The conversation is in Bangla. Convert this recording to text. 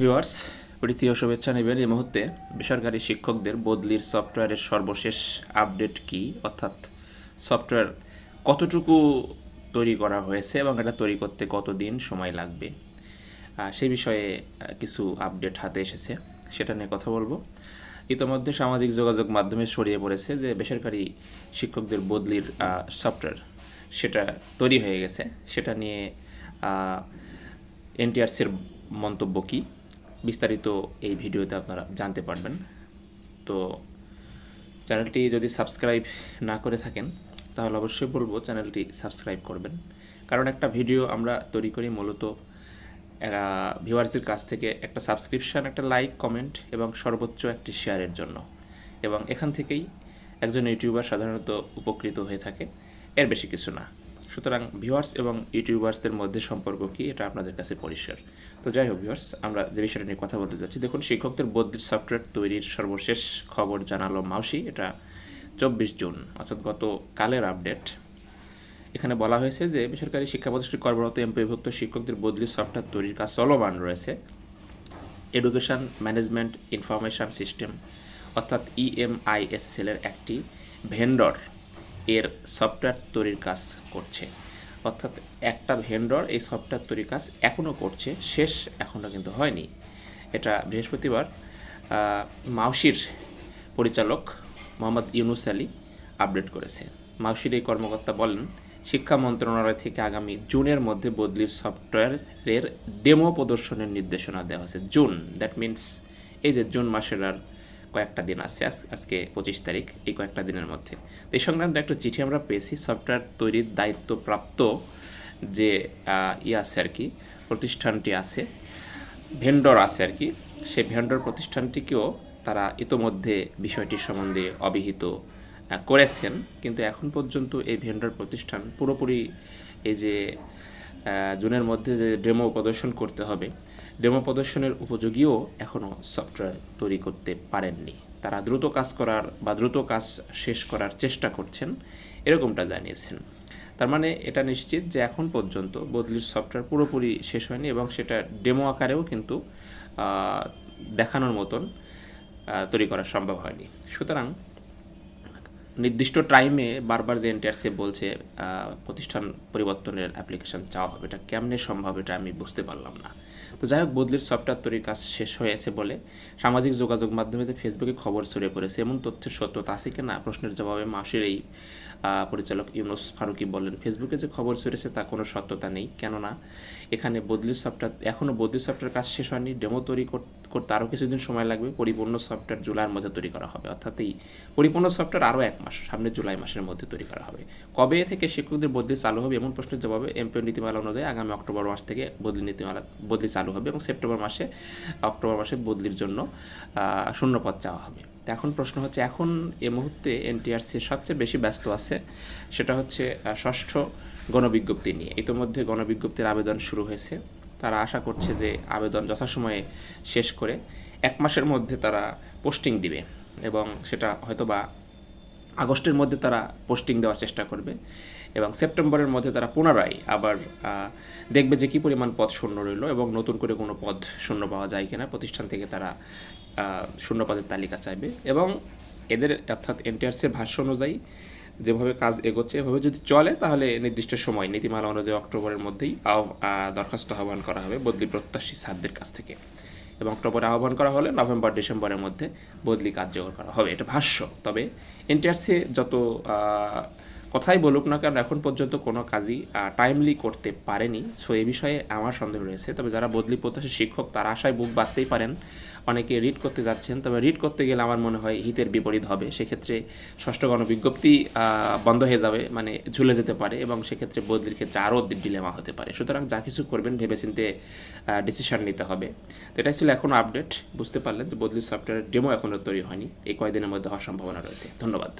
ভিউয়ার্স প্রীতি ও শুভেচ্ছা নেবেন এই মুহূর্তে। বেসরকারি শিক্ষকদের বদলির সফটওয়্যারের সর্বশেষ আপডেট কি? অর্থাৎ সফটওয়্যার কতটুকু তৈরি করা হয়েছে এবং এটা তৈরি করতে কতদিন সময় লাগবে? সেই বিষয়ে কিছু আপডেট হাতে এসেছে, সেটা নিয়ে কথা বলব। ইতোমধ্যে সামাজিক যোগাযোগ মাধ্যমে ছড়িয়ে পড়েছে যে বেসরকারি শিক্ষকদের বদলির সফটওয়্যার সেটা তৈরি হয়ে গেছে। সেটা নিয়ে এনটিআরসির মন্তব্য কী? বিস্তারিত এই ভিডিওতে আপনারা জানতে পারবেন। তো চ্যানেলটি যদি সাবস্ক্রাইব না করে থাকেন, তাহলে অবশ্যই বলব চ্যানেলটি সাবস্ক্রাইব করবেন। কারণ একটা ভিডিও আমরা তৈরি করি মূলত ভিউয়ার্সদের কাছ থেকে একটা সাবস্ক্রিপশান, একটা লাইক, কমেন্ট এবং সর্বোচ্চ একটি শেয়ারের জন্য। এবং এখান থেকেই একজন ইউটিউবার সাধারণত উপকৃত হয়ে থাকে। এর বেশি কিছু না। সুতরাং ভিউয়ার্স এবং ইউটিউবার্সদের মধ্যে সম্পর্ক কি এটা আপনাদের কাছে পরিষ্কার। তো যাই হোক ভিউয়ার্স আমরা যে বিষয়টা নিয়ে কথা বলতে যাচ্ছি, দেখুন শিক্ষকদের বদলির সফটওয়্যার তৈরির সর্বশেষ খবর জানালো মাউসি। এটা চব্বিশ জুন, অর্থাৎ গত কালের আপডেট এখানে বলা হয়েছে যে বেসরকারি শিক্ষা প্রতিষ্ঠানে কর্মরত এমপিভুক্ত শিক্ষকদের বদলি সফটওয়্যার তৈরির কাজ চলমান রয়েছে। এডুকেশন ম্যানেজমেন্ট ইনফরমেশন সিস্টেম অর্থাৎ ইএমআইএস সেলের একটি ভেন্ডর এর সফটওয়্যার তৈরির কাজ করছে। অর্থাৎ একটা ভেন্ডর এই সফটওয়্যার তৈরির কাজ এখনও করছে, শেষ এখনও কিন্তু হয়নি। এটা বৃহস্পতিবার মাউসির পরিচালক মোহাম্মদ ইউনুস আলী আপডেট করেছে। মাউসির এই কর্মকর্তা বলেন, শিক্ষা মন্ত্রণালয় থেকে আগামী জুনের মধ্যে বদলির সফটওয়্যারের ডেমো প্রদর্শনের নির্দেশনা দেওয়া হয়েছে, জুন। দ্যাট মিন্স এই যে জুন মাসের আর কয়েকটা দিন আছে আজ- আজকে পঁচিশ তারিখ, এই কয়েকটা দিনের মধ্যে। এই সংক্রান্ত একটা চিঠি আমরা পেয়েছি, সফটওয়্যার তৈরির দায়িত্বপ্রাপ্ত যে ই আছে আর কি, প্রতিষ্ঠানটি আছে, ভেন্ডর আছে আর কি। সেই ভেন্ডর প্রতিষ্ঠানটিকেও তারা ইতোমধ্যে বিষয়টি সম্বন্ধে অবহিত করেছেন। কিন্তু এখন পর্যন্ত এই ভেন্ডর প্রতিষ্ঠান পুরোপুরি এই যে জুনের মধ্যে যে ডেমো প্রদর্শন করতে হবে ডেমো প্রদর্শনের উপযোগীও এখনও সফটওয়্যার তৈরি করতে পারেননি। তারা দ্রুত কাজ করার বা দ্রুত কাজ শেষ করার চেষ্টা করছেন, এরকমটা জানিয়েছেন। তার মানে এটা নিশ্চিত যে এখন পর্যন্ত বদলির সফটওয়্যার পুরোপুরি শেষ হয়নি এবং সেটা ডেমো আকারেও কিন্তু দেখানোর মতন তৈরি করা সম্ভব হয়নি। সুতরাং নির্দিষ্ট টাইমে বারবার যে এনটিআরসি বলছে প্রতিষ্ঠান পরিবর্তনের অ্যাপ্লিকেশন চাওয়া হবে, এটা কেমনে সম্ভব এটা আমি বুঝতে পারলাম না। তো যাই হোক, বদলির সফটওয়্যার তৈরির কাজ শেষ হয়েছে বলে সামাজিক যোগাযোগ মাধ্যমে ফেসবুকে খবর ছড়িয়ে পড়েছে। এমন তথ্যের সত্যতা আছে কিনা? প্রশ্নের জবাবে মাসের এই পরিচালক ইউনুস ফারুকি বললেন ফেসবুকে যে খবর ছড়িয়েছে তা কোনো সত্যতা নেই। কেননা, এখানে বদলির সফটওয়্যার এখনও বদলির সফটওয়্যার কাজ শেষ হয়নি। ডেমো তৈরি করতে আরও কিছুদিন সময় লাগবে পরিপূর্ণ সফটওয়্যার জুলাইয়ের মধ্যে তৈরি করা হবে। অর্থাৎ এই পরিপূর্ণ সফটওয়্যার আরও এক মাস সামনে জুলাই মাসের মধ্যে তৈরি করা হবে। কবে থেকে শিক্ষকদের বদলি চালু হবে এমন প্রশ্নের জবাবে এমপিও নীতিমালা অনুযায়ী আগামী অক্টোবর মাস থেকে বদলি নীতিমালা বদলি চালু হবে এবং সেপ্টেম্বর মাসে অক্টোবর মাসে বদলির জন্য আহ, শূন্যপদ চাওয়া হবে। এখন প্রশ্ন হচ্ছে এখন এ মুহূর্তে এনটিআরসি সবচেয়ে বেশি ব্যস্ত আছে সেটা হচ্ছে ষষ্ঠ গণবিজ্ঞপ্তি নিয়ে। ইতোমধ্যে গণবিজ্ঞপ্তির আবেদন শুরু হয়েছে। তারা আশা করছে যে আবেদন যথাসময়ে শেষ করে এক মাসের মধ্যে তারা পোস্টিং দিবে এবং সেটা হয়তোবা আগস্টের মধ্যে তারা পোস্টিং দেওয়ার চেষ্টা করবে এবং সেপ্টেম্বরের মধ্যে তারা পুনরায় আবার দেখবে যে কী পরিমাণ পদ শূন্য রইল এবং নতুন করে কোনো পদ শূন্য পাওয়া যায় কিনা। প্রতিষ্ঠান থেকে তারা শূন্য পদের তালিকা চাইবে এবং এদের, অর্থাৎ এনটিআরসির ভাষ্য অনুযায়ী যেভাবে কাজ এগোচ্ছে, এভাবে যদি চলে, তাহলে নির্দিষ্ট সময়, নীতিমালা অনুযায়ী অক্টোবরের মধ্যেই দরখাস্ত আহ্বান করা হবে বদলি প্রত্যাশী ছাত্রদের কাছ থেকে। এবং অক্টোবরে আহ্বান করা হলে নভেম্বর, ডিসেম্বরের মধ্যে বদলি কার্যকর করা হবে। এটা ভাষ্য। তবে এনটিআরসি যত কথাই বলুক না কারণ এখন পর্যন্ত কোনো কাজই টাইমলি করতে পারেনি। সো এ বিষয়ে আমার সন্দেহ রয়েছে। তবে যারা বদলি প্রত্যাশী শিক্ষক, তারা আশায় বুক বাঁধতেই পারেন। অনেকে রিড করতে যাচ্ছেন, তবে রিড করতে গেলে আমার মনে হয় হিতের বিপরীত হবে। সেক্ষেত্রে ষষ্ঠ গণবিজ্ঞপ্তি বন্ধ হয়ে যাবে মানে ঝুলে যেতে পারে এবং সেক্ষেত্রে বদলির ক্ষেত্রে আরও ডিলেমা হতে পারে। সুতরাং যা কিছু করবেন, ভেবেচিন্তে ডিসিশন নিতে হবে। তো এটাই ছিল এখনও আপডেট বুঝতে পারলেন যে বদলির সফটওয়্যারের ডেমো এখনও তৈরি হয়নি। এই কয়েকদিনের মধ্যে হওয়ার সম্ভাবনা রয়েছে। ধন্যবাদ।